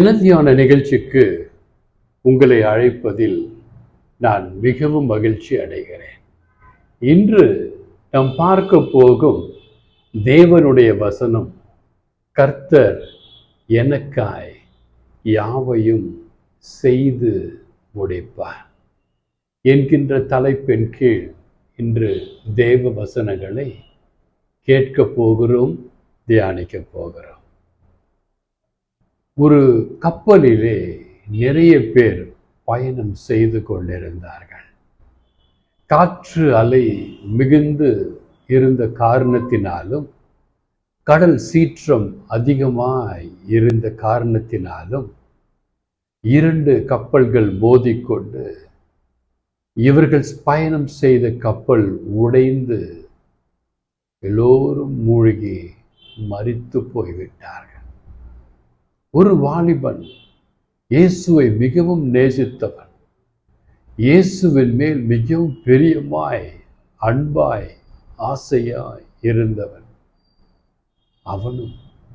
இளந்தியான நிகழ்ச்சிக்கு உங்களை அழைப்பதில் நான் மிகவும் மகிழ்ச்சி அடைகிறேன். இன்று நாம் பார்க்க போகும் தேவனுடைய வசனம் கர்த்தர் எனக்காய் யாவையும் செய்து முடிப்பார் என்கின்ற தலைப்பின் கீழ் இன்று தேவ வசனங்களை கேட்க போகிறோம் தியானிக்க போகிறோம். ஒரு கப்பலிலே நிறைய பேர் பயணம் செய்து கொண்டிருந்தார்கள். காற்று அலை மிகுந்து இருந்த காரணத்தினாலும் கடல் சீற்றம் அதிகமாய் இருந்த காரணத்தினாலும் இரண்டு கப்பல்கள் மோதிக்கொண்டு இவர்கள் பயணம் செய்த கப்பல் உடைந்து எல்லோரும் மூழ்கி மறித்து போய்விட்டார்கள். ஒரு வாலிபன் இயேசுவை மிகவும் நேசித்தவன். இயேசுவின் மேல் மிகவும் பெரியமாய் அன்பாய் ஆசையாய் இருந்தவன். அவனும்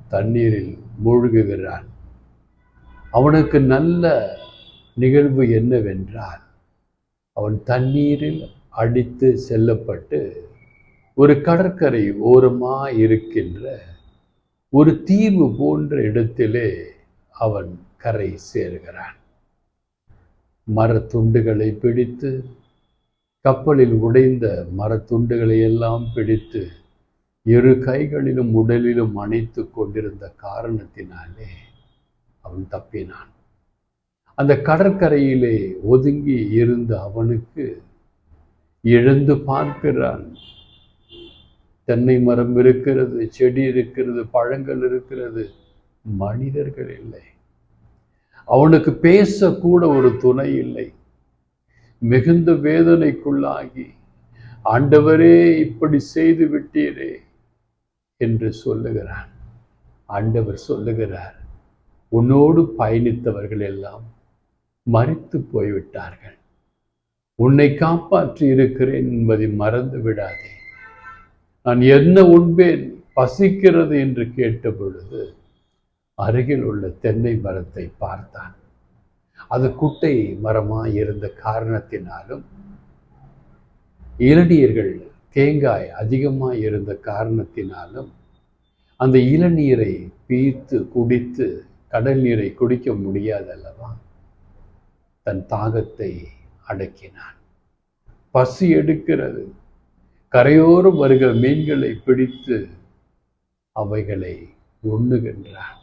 தண்ணீரில் மூழ்குகிறான். அவனுக்கு நல்ல நிகழ்வு என்னவென்றால் அவன் தண்ணீரில் அடித்து செல்லப்பட்டு ஒரு கடற்கரை ஓரமாக இருக்கின்ற ஒரு தீவு போன்ற இடத்திலே அவன் கரை சேருகிறான். மரத்துண்டுகளை பிடித்து கப்பலில் உடைந்த மரத்துண்டுகளை எல்லாம் பிடித்து இரு கைகளிலும் உடலிலும் அணைத்து கொண்டிருந்த காரணத்தினாலே அவன் தப்பினான். அந்த கடற்கரையிலே ஒதுங்கி இருந்த அவனுக்கு எழுந்து பார்க்கிறான். தென்னை மரம் இருக்கிறது செடி இருக்கிறது பழங்கள் இருக்கிறது. மனிதர்கள் இல்லை. அவனுக்கு பேசக்கூட ஒரு துணை இல்லை. மிகுந்த வேதனைக்குள்ளாகி ஆண்டவரே இப்படி செய்து விட்டீரே என்று சொல்லுகிறான். ஆண்டவர் சொல்லுகிறார் உன்னோடு பயணித்தவர்கள் எல்லாம் மறித்து போய்விட்டார்கள். உன்னை காப்பாற்றி இருக்கிறேன் என்பதை மறந்து விடாதே. நான் என்ன உண்பேன் பசிக்கிறது என்று கேட்ட பொழுது அருகில் உள்ள தென்னை மரத்தை பார்த்தான். அது குட்டை மரமாக இருந்த காரணத்தினாலும் இளநீர்கள் தேங்காய் அதிகமாக இருந்த காரணத்தினாலும் அந்த இளநீரை பீத்து குடித்து கடல் நீரை குடிக்க முடியாதல்லவா? தன் தாகத்தை அடக்கினான். பசி எடுக்கிறது. கரையோரம் வருகிற மீன்களை பிடித்து அவைகளை உண்ணுகின்றார்.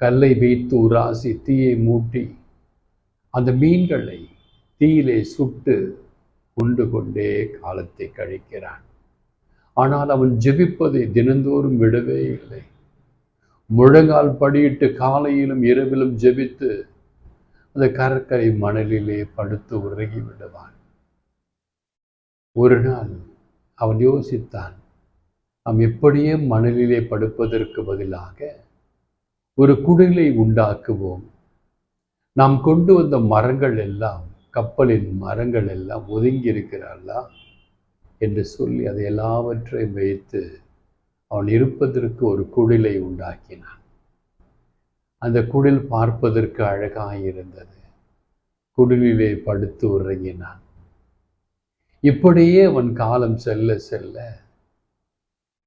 கல்லை வைத்து உராசி தீயை மூட்டி அந்த மீன்களை தீயிலே சுட்டு உண்டு கொண்டே காலத்தை கழிக்கிறான். ஆனால் அவன் ஜெபிப்பதை தினந்தோறும் விடவே இல்லை. முழங்கால் படியிட்டு காலையிலும் இரவிலும் ஜெபித்து அந்த கடற்கரை மணலிலே படுத்து உறங்கி விடுவான். ஒரு நாள் அவன் யோசித்தான் நாம் எப்படியே மணலிலே படுப்பதற்கு பதிலாக ஒரு குடிலை உண்டாக்குவோம். நாம் கொண்டு வந்த மரங்கள் எல்லாம் கப்பலின் மரங்கள் எல்லாம் ஒதுங்கி இருக்கிறார்களா என்று சொல்லி அதை எல்லாவற்றையும் வைத்து அவன் இருப்பதற்கு ஒரு குடிலை உண்டாக்கினான். அந்த குடில் பார்ப்பதற்கு அழகாக இருந்தது குடிலிலே படுத்து உறங்கினான். இப்படியே அவன் காலம் செல்ல செல்ல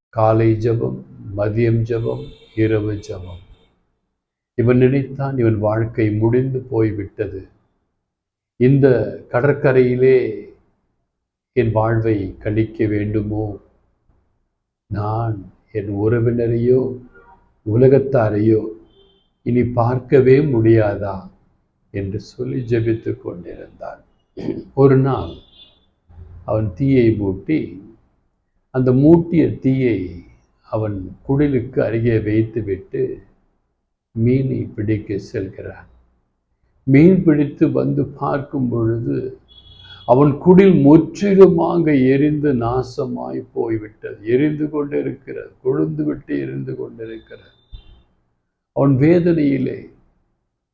காலை ஜபம் மதியம் ஜபம் இரவு ஜபம். இவன் நினைத்தான் இவன் வாழ்க்கை முடிந்து போய்விட்டது. இந்த கடற்கரையிலே என் வாழ்வை கழிக்க வேண்டுமோ? நான் என் உறவினரையோ உலகத்தாரையோ இனி பார்க்கவே முடியாதா? என்று சொல்லி ஜபித்து கொண்டிருந்தான். ஒரு நாள் அவன் தீயை மூட்டி அந்த மூட்டிய தீயை அவன் குடிலுக்கு அருகே வைத்துவிட்டு மீனை பிடிக்க செல்கிறான். மீன் பிடித்து வந்து பார்க்கும் பொழுது அவன் குடில் முற்றிலுமாக எரிந்து நாசமாய் போய்விட்டது. எரிந்து கொண்டிருக்கிறது கொழுந்து விட்டு எரிந்து கொண்டிருக்கிறது. அவன் வேதனையிலே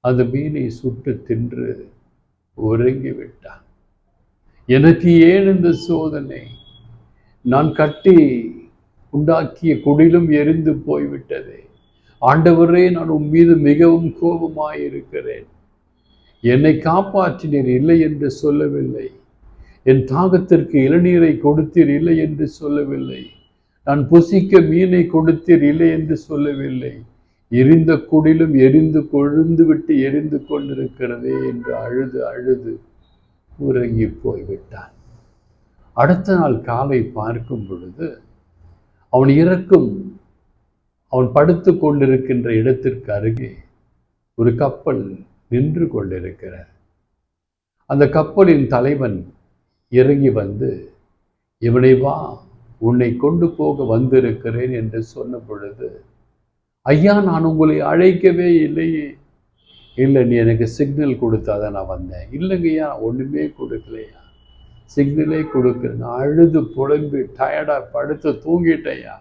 அந்த மீனை சுட்டு தின்று உறங்கி விட்டான் எனக்கு ஏன் இந்த சோதனை? நான் கட்டி உண்டாக்கிய குடிலும் எரிந்து போய்விட்டதே. ஆண்டவரே நான் உன் மீது மிகவும் கோபமாயிருக்கிறேன். என்னை காப்பாற்றினீர் இல்லை என்று சொல்லவில்லை. என் தாகத்திற்கு இளநீரை கொடுத்தீர் இல்லை என்று சொல்லவில்லை. நான் புசிக்க மீனை கொடுத்தீர் இல்லை என்று சொல்லவில்லை. எரிந்த குடிலும் எரிந்து கொழுந்து விட்டு எரிந்து கொண்டிருக்கிறதே என்று அழுது அழுது உறங்கி போய்விட்டான். அடுத்த நாள் காலை பார்க்கும் பொழுது அவன் இறக்கும் அவன் படுத்து கொண்டிருக்கின்ற இடத்திற்கு அருகே ஒரு கப்பல் நின்று கொண்டிருக்கிறார் அந்த கப்பலின் தலைவன் இறங்கி வந்து இவனை வா உன்னை கொண்டு போக வந்திருக்கிறேன் என்று சொன்ன பொழுது ஐயா நான் உங்களை அழைக்கவே இல்லையே. இல்லை நீ எனக்கு சிக்னல் கொடுத்தாதான் நான் வந்தேன். இல்லைங்கய்யா ஒன்றுமே கொடுக்கலையா? சிக்னலே கொடுக்கல. நான் அழுது புலம்பி டயர்டாக படுத்து தூங்கிட்டேயா?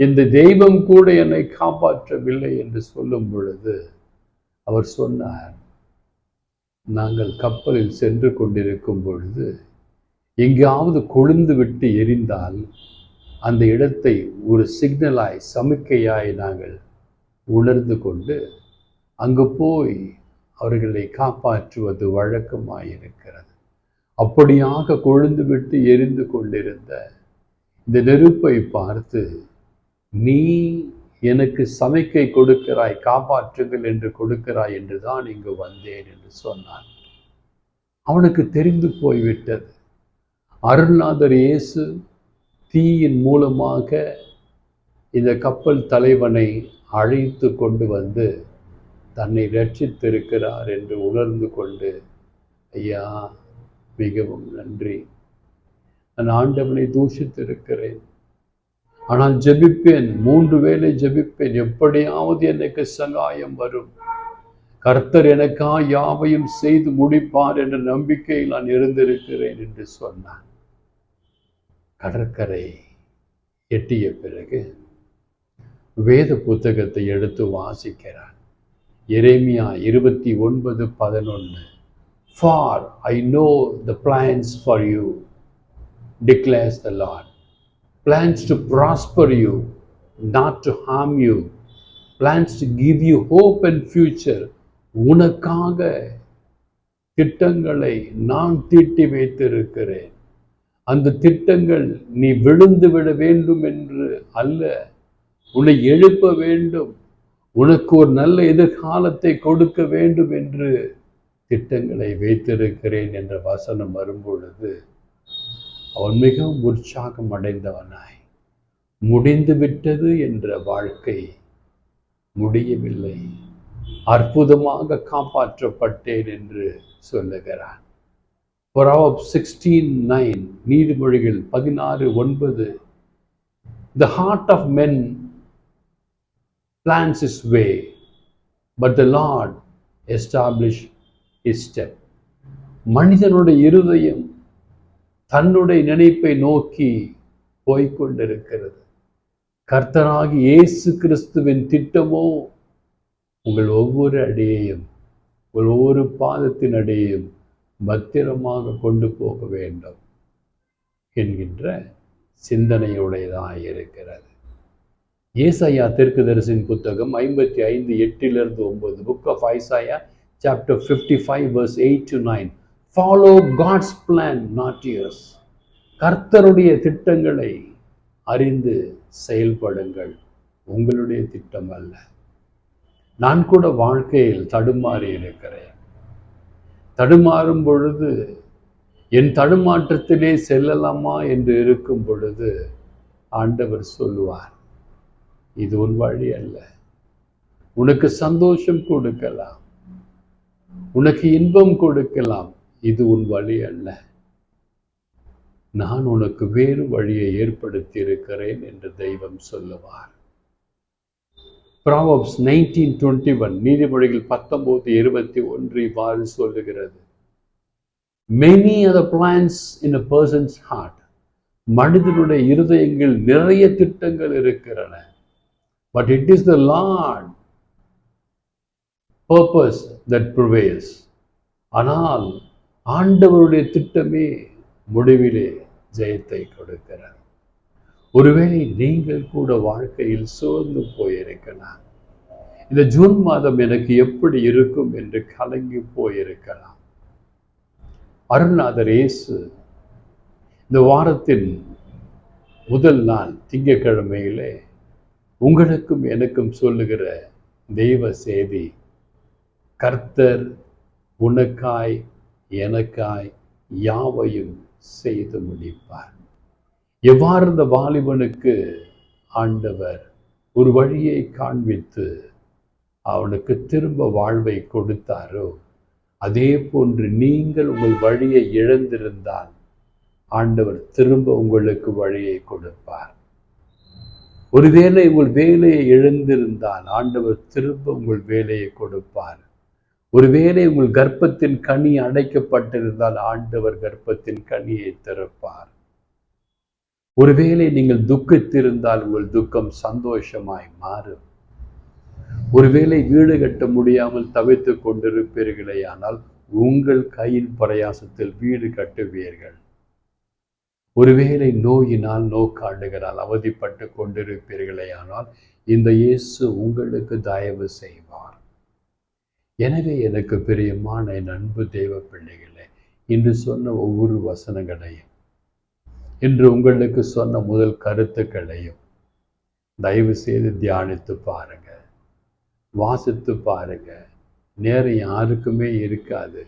இந்த தெய்வம் கூட என்னை காப்பாற்றவில்லை என்று சொல்லும் பொழுது அவர் சொன்னார் நாங்கள் கப்பலில் சென்று கொண்டிருக்கும் பொழுது எங்கேயாவது கொழுந்து விட்டு எரிந்தால் அந்த இடத்தை ஒரு சிக்னலாய் சமிக்கையாய் நாங்கள் உணர்ந்து கொண்டு அங்கு போய் அவர்களை காப்பாற்றுவது வழக்கமாயிருக்கிறது. அப்படியாக கொழுந்து விட்டு எரிந்து கொண்டிருந்த இந்த நெருப்பை பார்த்து நீ எனக்கு சமைக்கை கொடுக்கிறாய் காப்பாற்றுங்கள் என்று கொடுக்கிறாய் என்று தான் இங்கு வந்தேன் என்று சொன்னான். அவனுக்கு தெரிந்து போய்விட்டது. அருள்நாதர் இயேசு தீயின் மூலமாக இந்த கப்பல் தலைவனை அழைத்து கொண்டு வந்து தன்னை ரட்சித்திருக்கிறார் என்று உணர்ந்து கொண்டு ஐயா மிகவும் நன்றி. நான் ஆண்டவனை தூஷித்திருக்கிறேன். ஆனால் ஜெபிப்பேன் மூன்று வேளை ஜெபிப்பேன். எப்படியாவது எனக்கு சகாயம் வரும். கர்த்தர் எனக்கா யாவையும் செய்து முடிப்பார் என்ற நம்பிக்கையில் நான் இருந்திருக்கிறேன் என்று சொன்னான். கடற்கரை எட்டிய பிறகு வேத புத்தகத்தை எடுத்து வாசிக்கிறான். எரேமியா இருபத்தி ஒன்பது பதினொன்று for I know the plans for you declares the lord plans to prosper you not to harm you plans to give you hope and future உனக்காக திட்டங்களை நான் தீட்டி வைத்திருக்கிறேன். அந்த திட்டங்கள் நீ விழுந்து விட வேண்டும் என்று அல்ல உன்னை எழுப்ப வேண்டும். உனக்கு ஒரு நல்ல எதிர்காலத்தை கொடுக்க வேண்டும் என்று திட்டங்களை வைத்திருக்கிறேன் என்ற வசனம் வரும்பொழுது அவன் மிகவும் உற்சாகம் அடைந்தவனாய். முடிந்து விட்டது என்ற வாழ்க்கை முடியவில்லை. அற்புதமாக காப்பாற்றப்பட்டேன் என்று சொல்லுகிறான். சிக்ஸ்டீன் நைன் நீதிமொழிகள் பதினாறு ஒன்பது the heart of men plans his way but the lord establish his step மனிதனுடைய இருதயம் தன்னுடைய நினைப்பை நோக்கி போய்கொண்டிருக்கிறது. கர்த்தராகி இயேசு கிறிஸ்துவின் திட்டமோ உங்கள் ஒவ்வொரு அடியையும் உங்கள் ஒவ்வொரு பாதத்தின் அடியையும் பத்திரமாக கொண்டு போக வேண்டும் என்கின்ற சிந்தனையுடையதாக இருக்கிறது ஏசாயா தெற்குதரிசின் புத்தகம் ஐம்பத்தி ஐந்து எட்டிலிருந்து ஒன்பது book of Isaiah chapter fifty five verse eight to nine follow God's plan not yours கர்த்தருடைய திட்டங்களை அறிந்து செயல்படுங்கள். உங்களுடைய திட்டம் அல்ல. நான் கூட வாழ்க்கையில் தடுமாறி இருக்கிறேன். தடுமாறும் பொழுது என் தடுமாற்றத்திலே செல்லலாமா என்று இருக்கும் பொழுது ஆண்டவர் சொல்லுவார் இது உன் வழி அல்ல. உனக்கு சந்தோஷம் கொடுக்கலாம். உனக்கு இன்பம் கொடுக்கலாம். இது உன் வழி அல்ல. நான் உனக்கு வேறு வழியை ஏற்படுத்தி இருக்கிறேன் என்று தெய்வம் சொல்லுவார். ப்ராவப்ஸ் நைன்டீன் டுவெண்ட்டி ஒன் நீதிமொழிகள் பத்தொன்பது இருபத்தி ஒன்று இவ்வாறு சொல்லுகிறது. Many are the plans in a person's heart மனிதனுடைய இருதயங்கள் நிறைய திட்டங்கள் இருக்கிறன. But it is the lord purpose that prevails ஆனால் ஆண்டவருடைய திட்டமே முடிவிலே ஜெயத்தை கொடுக்கிறார் ஒருவேளை நீங்கள் கூட வாழ்க்கையில் சோர்ந்து போயிருக்கலாம். இந்த ஜூன் மாதம் எனக்கு எப்படி இருக்கும் என்று கலங்கி போயிருக்கலாம். அருணாதர் இயேசு இந்த வாரத்தின் முதல் நாள் திங்கக்கிழமையிலே உங்களுக்கும் எனக்கும் சொல்லுகிற தெய்வ செய்தி கர்த்தர் உனக்காய் எனக்காய் யாவையும் செய்து முடிப்பார். எவ்வாறு இந்த வாலிபனுக்கு ஆண்டவர் ஒரு வழியை காண்பித்து அவனுக்கு திரும்ப வாழ்வை கொடுத்தாரோ அதே போன்று நீங்கள் உங்கள் வழியை இழந்திருந்தால் ஆண்டவர் திரும்ப உங்களுக்கு வழியை கொடுப்பார். ஒருவேளை உங்கள் வேலையை எழுந்திருந்தால் ஆண்டவர் திரும்ப உங்கள் வேலையை கொடுப்பார். ஒருவேளை உங்கள் கர்ப்பத்தின் கனி அடைக்கப்பட்டிருந்தால் ஆண்டவர் கர்ப்பத்தின் கனியை திறப்பார். ஒருவேளை நீங்கள் துக்கத்திருந்தால் உங்கள் துக்கம் சந்தோஷமாய் மாறும். ஒருவேளை வீடு கட்ட முடியாமல் தவித்துக் கொண்டிருப்பீர்களே ஆனால் உங்கள் கையின் பிரயாசத்தில் வீடு கட்டுவீர்கள். ஒருவேளை நோயினால் நோக்காண்டுகளால் அவதிப்பட்டு கொண்டிருப்பீர்களே ஆனால் இந்த இயேசு உங்களுக்கு தயவு செய்வார். எனவே எனக்கு பிரியமான என் அன்பு தெய்வ பிள்ளைகளே இன்று சொன்ன ஒவ்வொரு வசனங்களையும் இன்று உங்களுக்கு சொன்ன முதல் கருத்துக்களையும் தயவு செய்து தியானித்து பாருங்க. வாசித்து பாருங்க. நேரம் யாருக்குமே இருக்காது.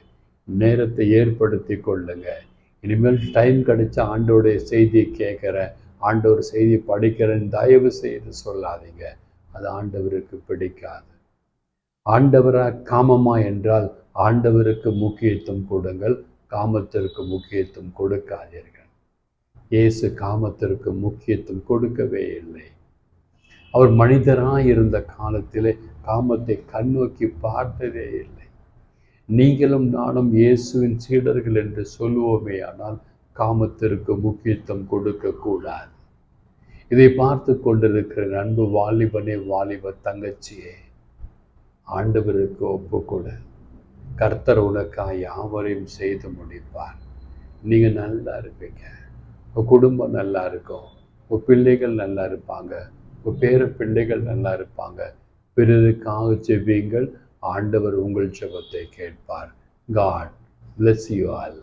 நேரத்தை ஏற்படுத்தி கொள்ளுங்கள் இனிமேல் டைம் கிடைச்சா ஆண்டோடைய செய்தியை கேட்குறேன் ஆண்டவர் செய்தி படிக்கிறேன் தயவு செய்து சொல்லாதீங்க. அது ஆண்டவருக்கு பிடிக்காது. ஆண்டவரா காமமா என்றால் ஆண்டவருக்கு முக்கியத்துவம் கொடுங்கள். காமத்திற்கு முக்கியத்துவம் கொடுக்காதீர்கள். இயேசு காமத்திற்கு முக்கியத்துவம் கொடுக்கவே இல்லை. அவர் மனிதராக இருந்த காலத்திலே காமத்தை கண்ணோக்கி பார்த்ததே இல்லை. நீங்களும் நானும் இயேசுவின் சீடர்கள் என்று சொல்லுவோமே ஆனால் காமத்திற்கு முக்கியத்துவம் கொடுக்கக்கூடாது. இதை பார்த்து கொண்டிருக்கிற நண்பு வாலிபனே வாலிப தங்கச்சியே ஆண்டவருக்கு ஒப்புக்கொடு. கர்த்தர் உனக்காக யாவரையும் செய்து முடிப்பார். நீங்கள் நல்லா இருப்பீங்க. உங்கள் குடும்பம் நல்லா இருக்கும். உங்கள் பிள்ளைகள் நல்லா இருப்பாங்க. உங்கள் பேர பிள்ளைகள் நல்லா இருப்பாங்க. பிறருக்காக செவ்வியுங்கள் ஆண்டவர் உங்கள் ஜெபத்தை கேட்பார். God bless you all